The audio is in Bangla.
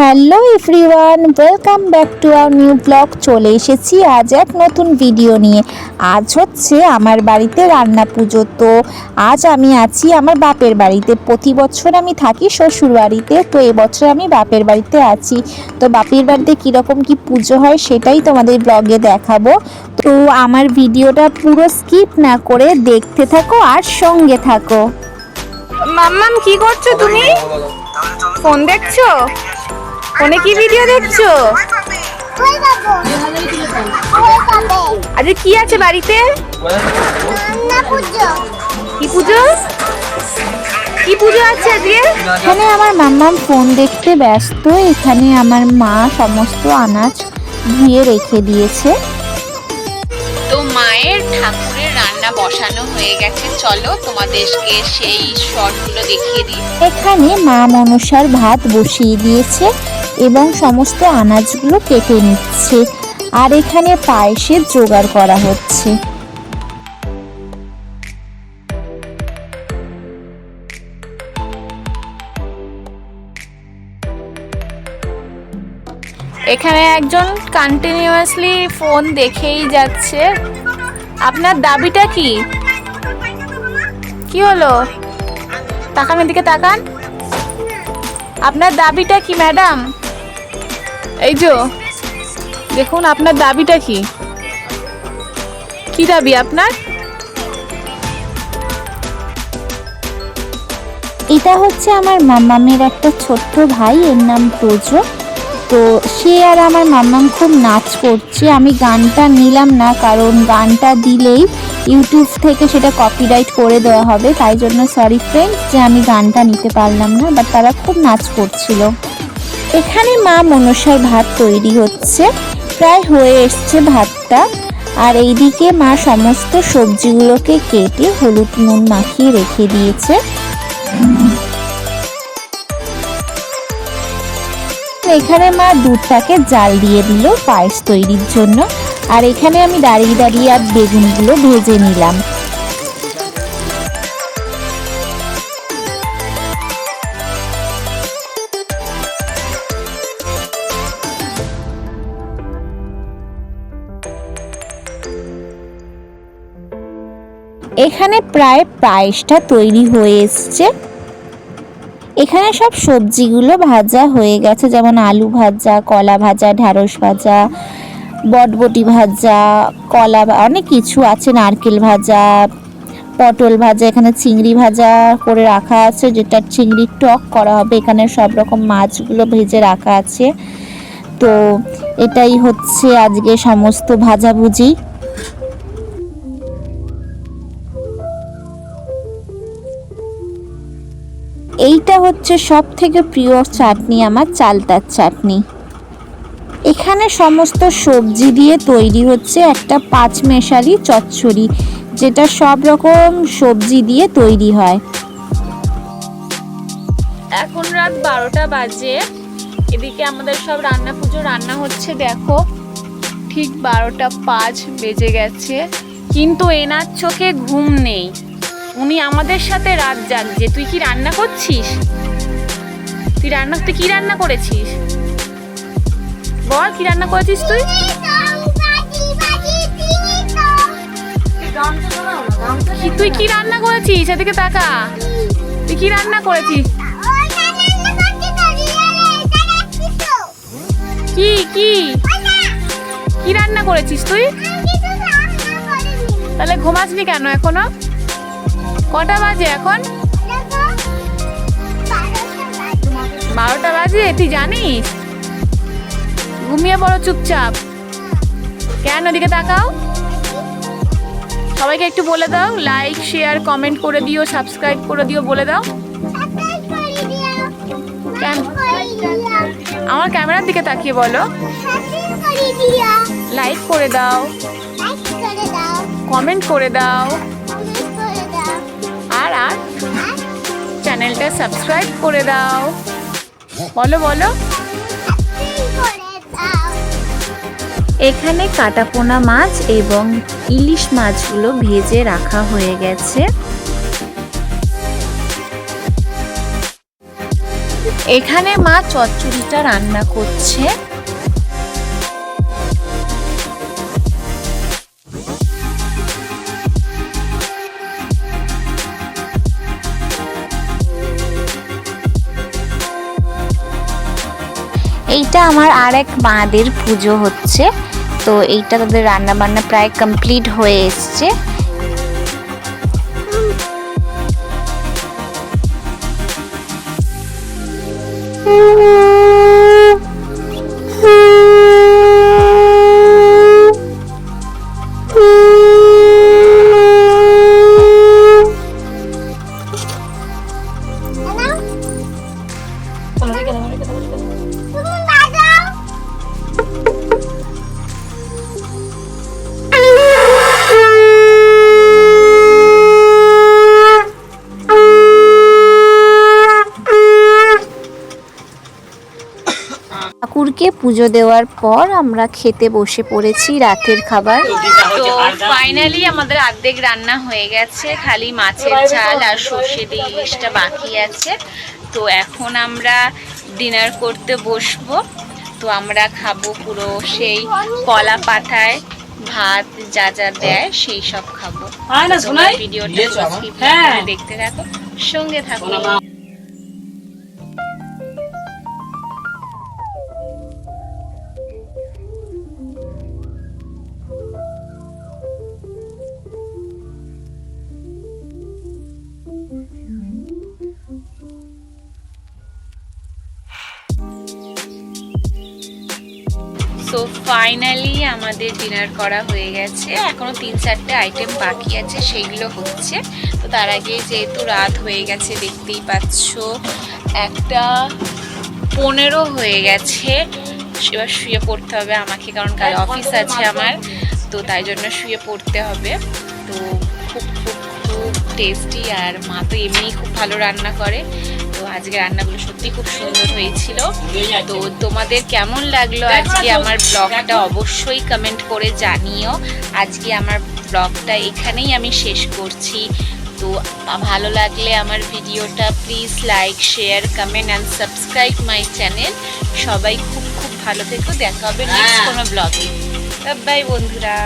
Hello everyone, welcome back to our new blog. চলে এসেছি আজ এক নতুন ভিডিও নিয়ে। আজ হচ্ছে আমার বাড়িতে রান্না পুজো। তো আজ আমি আছি আমার বাপের বাড়িতে। প্রতি বছর আমি থাকি শ্বশুর বাড়িতে, তো এবছর আমি বাপের বাড়িতে আছি। তো বাপের বাড়িতে কীরকম কি পুজো হয় সেটাই তোমাদের ব্লগে দেখাবো। তো আমার ভিডিওটা পুরো স্কিপ না করে দেখতে থাকো আর সঙ্গে থাকো। মাম্মাম, কি করছ তুমি? ফোন দেখছ? ফোনে কি ভিডিও দেখছ? আজকে কি আছে বাড়িতে? কি পুজো? কি পুজো আছে আজকে? এখানে আমার মাম্মাম ফোন দেখতে ব্যস্ত। এখানে আমার মা সমস্ত আনাজ ধুয়ে রেখে দিয়েছে। তো মায়ের ঠাকুরের রান্না বসানো হয়ে গেছে। চলো তোমাদেরকে সেই শর্টগুলো দেখিয়ে দিই। এখানে মা মনসার ভাত বসিয়ে দিয়েছে। এবং সমস্ত আনাজগুলো কেটে নিচ্ছে। আর এখানে পায়েসের জোগাড় করা হচ্ছে। এখানে একজন কন্টিনিউয়াসলি ফোন দেখেই যাচ্ছে। আপনার দাবিটা কি? কি হলো? তাকান এদিকে তাকান। আপনার দাবিটা কি ম্যাডাম এই যো, দেখুন আপনার দাবিটা কি? কি দাবি আপনার? এটা হচ্ছে আমার মাম্মামের একটা ছোট্ট ভাই, এর নাম প্রজ। তো সে আর আমার মাম্মাম খুব নাচ করছে। আমি গানটা নিলাম না, কারণ গানটা দিলেই ইউটিউব থেকে সেটা কপিরাইট করে দেওয়া হবে। তাই জন্য সরি ফ্রেন্ডস যে আমি গানটা নিতে পারলাম না বাট তারা খুব নাচ করছিল। এখানে মা মনসার ভাত তৈরি হচ্ছে, প্রায় হয়ে এসছে ভাতটা। আর এইদিকে মা সমস্ত সবজিগুলোকে কেটে হলুদ নুন মাখিয়ে রেখে দিয়েছে। এখানে মা দুধটাকে জাল দিয়ে দিল পায়েস তৈরির জন্য। আর এখানে আমি দাঁড়িয়ে দাঁড়িয়ে আর বেগুনগুলো ভেজে নিলাম। এখানে প্রায় পায়েসটা তৈরি হয়ে এসছে। এখানে সব সবজিগুলো ভাজা হয়ে গেছে, যেমন আলু ভাজা, কলা ভাজা, ঢ্যাঁড়স ভাজা, বটবটি ভাজা, কলা অনেক কিছু আছে, নারকেল ভাজা, পটল ভাজা, এখানে চিংড়ি ভাজা করে রাখা আছে, যেটা চিংড়ির টক করা হবে, এখানে সব রকম মাছগুলো ভেজে রাখা আছে। তো এটাই হচ্ছে আজকে সমস্ত ভাজাভুজি। এইটা হচ্ছে সব থেকে প্রিয় চাটনি আমার চালতার চাটনি। এখানে সমস্ত সবজি দিয়ে তৈরি হচ্ছে একটা পাঁচ মেশালি চচ্চড়ি, যেটা সব রকম সবজি দিয়ে তৈরি হয়। এখন রাত বারোটা বাজে। এদিকে আমাদের সব রান্না পুজো রান্না হচ্ছে, দেখো। ঠিক বারোটা পাঁচ বেজে গেছে। কিন্তু এনার চোখে ঘুম নেই। উনি আমাদের সাথে রাত জাগছে তুই কি রান্না করছিস? তুই রান্না, তুই কি রান্না করেছিস? বল, কি রান্না করেছিস তুই? তুই কি রান্না করেছিস? এদিকে তাকা। তুই কি রান্না করেছিস? কি কি? কি রান্না করেছিস তুই? তাহলে ঘুমাসনি কেন এখনও? কটা বাজে এখন? বারোটা বাজে তুই জানিস? ঘুমিয়ে পড়ো চুপচাপ। কেন ওদিকে তাকাও। সবাইকে একটু বলে দাও লাইক শেয়ার কমেন্ট করে দিও সাবস্ক্রাইব করে দিও বলে দাও। কেন আমার ক্যামেরার দিকে তাকিয়ে বলো। লাইক করে দাও। কমেন্ট করে দাও। আর আর চ্যানেলটা সাবস্ক্রাইব করে দাও। বলো বলো। এখানে কাটাপোনা মাছ এবং ইলিশ মাছগুলো ভেজে রাখা হয়ে গেছে। এখানে মা চচ্চড়িটা রান্না করছে। এইটা আমার আর এক মাদের পুজো হচ্ছে। তো এইটা তাদের রান্না বান্না প্রায় কমপ্লিট হয়ে এসছে। ঠাকুরকে পুজো দেওয়ার পর আমরা খেতে বসে পড়েছি রাতের খাবার। তো ফাইনালি আমাদের অর্ধেক রান্না হয়ে গেছে খালি মাছের চাল আর সর্ষে দিয়ে ইলিশটা বাকি আছে। তো এখন আমরা ডিনার করতে বসবো। তো আমরা খাব পুরো সেই কলা পাতায় ভাত যা যা দেয় সেই সব খাব। ভিডিওটা পুরো skip দেখতে থাকো। সঙ্গে থাকো। সো ফাইনালি আমাদের ডিনার করা হয়ে গেছে। এখনও তিন চারটে আইটেম বাকি আছে সেইগুলো হচ্ছে। তো তার আগে যেহেতু রাত হয়ে গেছে দেখতেই পাচ্ছ একটা পনেরো হয়ে গেছে। এবার শুয়ে পড়তে হবে আমাকে কারণ কাল অফিস আছে আমার। তো তাই জন্য শুয়ে পড়তে হবে। তো খুব খুব খুব টেস্টি আর মা তো এমনিই খুব ভালো রান্না করে। আজকে রান্নাগুলো সত্যি খুব সুন্দর হয়েছিল। তো তোমাদের কেমন লাগল আজকে আমার ব্লগটা অবশ্যই কমেন্ট করে জানিও। আজকে আমার ব্লগটা এখানেই আমি শেষ করছি। তো ভালো লাগলে আমার ভিডিওটা please like share comment and subscribe my channel সবাই খুব খুব ভালো থেকো। দেখা হবে নেক্সট কোনো ব্লগে বাই বন্ধুরা।